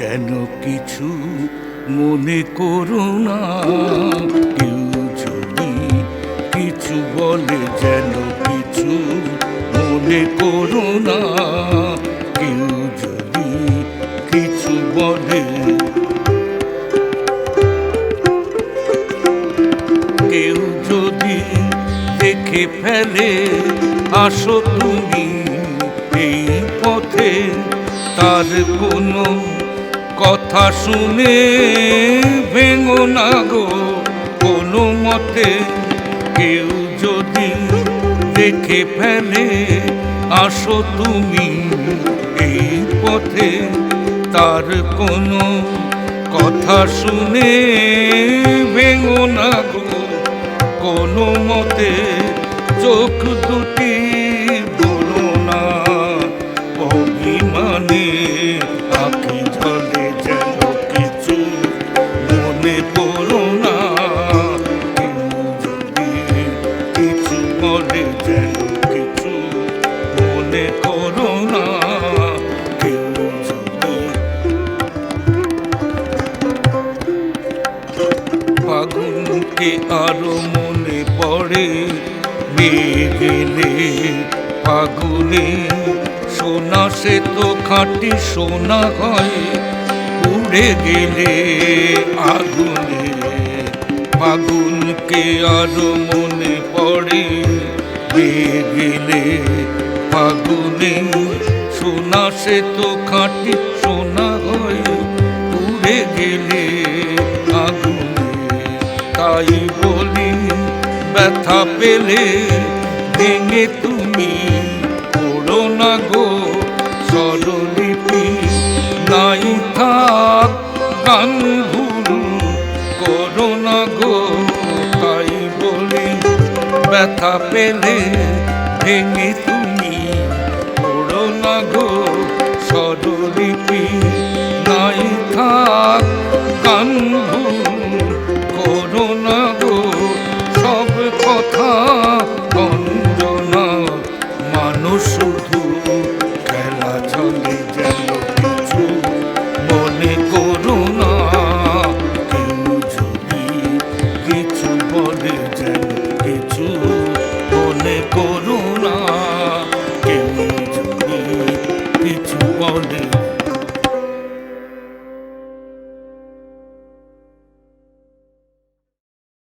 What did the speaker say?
যেন কিছু মনে করো না। কেউ যদি কিছু বলে যেন কিছু মনে করো না। কেউ যদি কিছু বলে কেউ যদি দেখে ফেলে, আসো তুমি এই পথে, তার কোনো কথা শুনে ভেঙো না গো। কোনো মতে কেউ যদি দেখে ফেলে, আসো তুমি এই পথে। তার কোনো কথা শুনে ভেঙো না গো। কোনো মতে চোখ দুটি বলে যেন কিছু মনে করো না। ফাগুনকে আরও মনে পড়ে, মেঘেলে ফাগুনে সোনা, সে তো খাঁটি সোনা হয়। উড়ে গেলে আগুনে ফাগুনকে আরও মনে পড়ে মেঘেলে ফাগুনে সোনা সে তো খাঁটি সোনা হয় উড়ে গেলে আগুনে। তাই বলি ব্যথা পেলে ভেঙে তুমি পড়ো না গো স্বরলিপি। নাই থাক গান ব্যথা পেলে ভেঙে তুমি পড়ো না গো স্বরলিপি।